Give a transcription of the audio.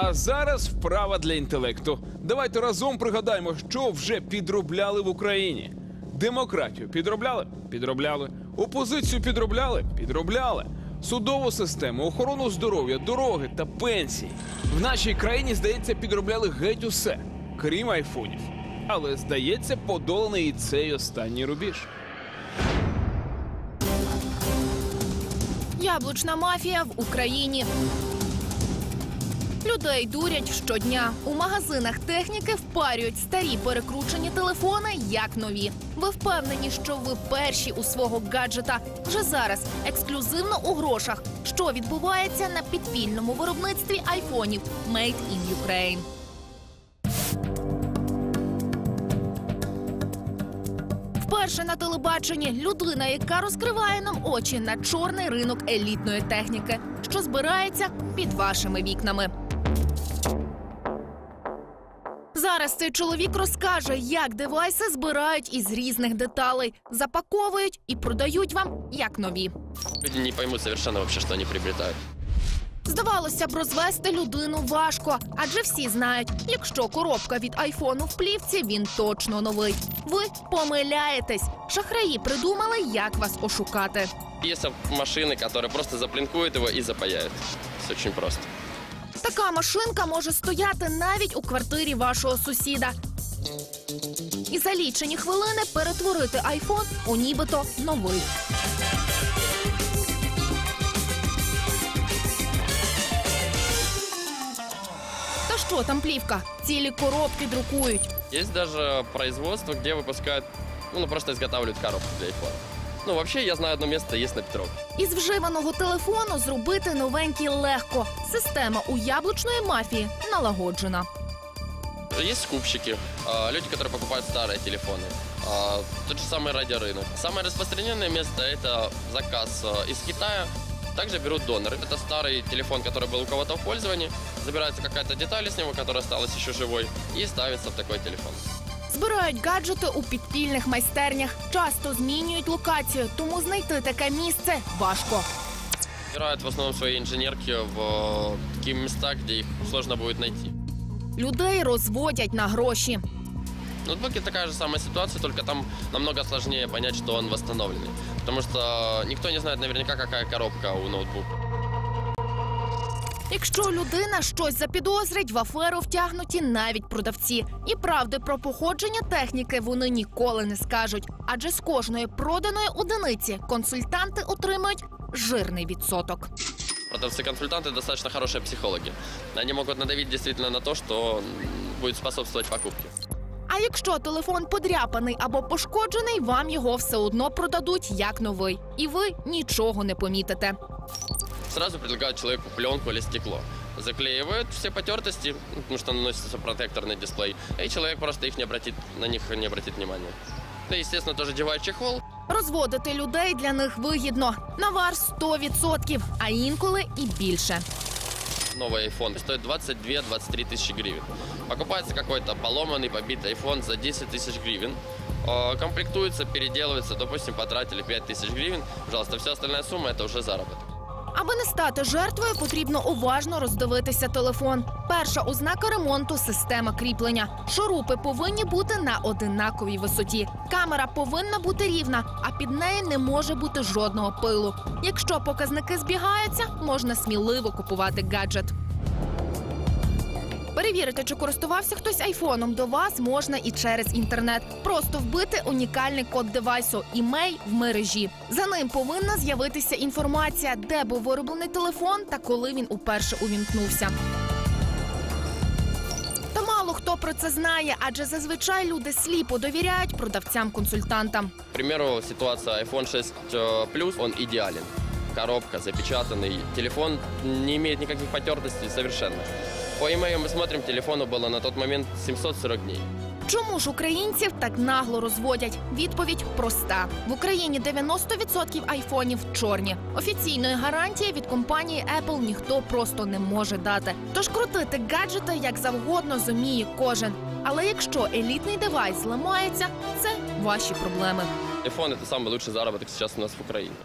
А зараз вправа для інтелекту. Давайте разом пригадаємо, що вже підробляли в Україні. Демократію підробляли? Підробляли. Опозицію підробляли? Підробляли. Судову систему, охорону здоров'я, дороги та пенсії. В нашій країні, здається, підробляли геть усе, крім айфонів. Але здається, подоланий і цей останній рубіж. Яблучна мафія в Україні. Людей дурять щодня. У магазинах техніки впарюють старі перекручені телефони як нові. Ви впевнені, що ви перші у свого гаджета вже зараз, ексклюзивно у грошах. Що відбувається на підпільному виробництві айфонів Made in Ukraine. Вперше на телебаченні людина, яка розкриває нам очі на чорний ринок елітної техніки, що збирається під вашими вікнами. Зараз цей чоловік розкаже, як девайси збирають із різних деталей, запаковують і продають вам як нові. Люди не поймут совершенно вообще, что они приобретают. Здавалося б, розвести людину важко, адже всі знають, якщо коробка від айфону в плівці, він точно новий. Ви помиляєтесь. Шахраї придумали, як вас ошукати. Есть машины, которые просто заплинкуют его и запаяют. Все очень просто. Така машинка може стояти навіть у квартирі вашого сусіда. І за лічені хвилини перетворити айфон у нібито новий. Та що там плівка? Цілі коробки друкують. Есть даже производство, где выпускают, ну, просто изготавливают коробку для iPhone. Ну, вообще, я знаю одно место, есть на Петров. Із вживаного телефону зробити новенький легко. Система у яблучної мафії налагоджена. Есть скупщики, а, люди, которые покупают старые телефоны. А, Тот же самый радиорынок. Самое распространенное место – это заказ а, из Китая. Также берут доноры. Это старый телефон, который был у кого-то в пользовании. Забирается какая-то деталь из него, которая осталась еще живой, и ставится в такой телефон. Збирають гаджети у підпільних майстернях, часто змінюють локацію, тому знайти таке місце важко. Собирают в основном свои инженерки в э, такие места, где их сложно будет найти. Людей розводять на гроші. В ноутбуке такая же самая ситуация, только там намного сложнее понять, что он восстановленный. Потому что никто не знает наверняка, какая коробка у ноутбука. Якщо людина щось запідозрить, в аферу втягнуті навіть продавці. І правди про походження техніки вони ніколи не скажуть. Адже з кожної проданої одиниці консультанти отримують жирний відсоток. Продавцы-консультанты достаточно хорошие психологи. Они могут надавить действительно на то, что будет способствовать покупке. А якщо телефон подряпаний або пошкоджений, вам його все одно продадуть як новий, і ви нічого не помітите Сразу предлагают человеку пленку или стекло. Заклеивают все потертости, ну, потому что наносится протекторный дисплей, и человек просто их не обратит, на них не обратит внимания. Да, естественно, тоже одевают чехол, Розводити людей для них вигідно. Навар 100%, а інколи і більше. новый iPhone стоит 22-23 тысячи гривен. Покупается какой-то поломанный, побитый iPhone за 10 тысяч гривен. Э, Комплектуется, переделывается, допустим, потратили 5 тысяч гривен. Пожалуйста, вся остальная сумма – это уже заработок. Аби не стати жертвою, потрібно уважно роздивитися телефон. Перша ознака ремонту система кріплення. Шурупи повинні бути на одинаковій висоті. Камера повинна бути рівна, а під нею не може бути жодного пилу. Якщо показники збігаються, можна сміливо купувати гаджет. Перевірити, чи користувався хтось айфоном, до вас можна і через інтернет. Просто вбити унікальний код девайсу імей в мережі. За ним повинна з'явитися інформація, де був вироблений телефон та коли він уперше увімкнувся. Та мало хто про це знає, адже зазвичай люди сліпо довіряють продавцям-консультантам. К примеру, ситуация iPhone 6 э, Plus, он идеален Коробка, запечатанный. Телефон не имеет никаких потертостей совершенно. По имею мы смотрим, телефону было на тот момент 740 дней. Чому ж українців так нагло розводять? Відповідь проста: в Україні 90% айфонів чорні. Офіційної гарантії від компанії Apple ніхто просто не може дати. Тож крутити гаджети як завгодно зуміє кожен. Але якщо елітний девайс зламається, це ваші проблеми. iPhone – это самый лучший заработок сейчас у нас в Украине.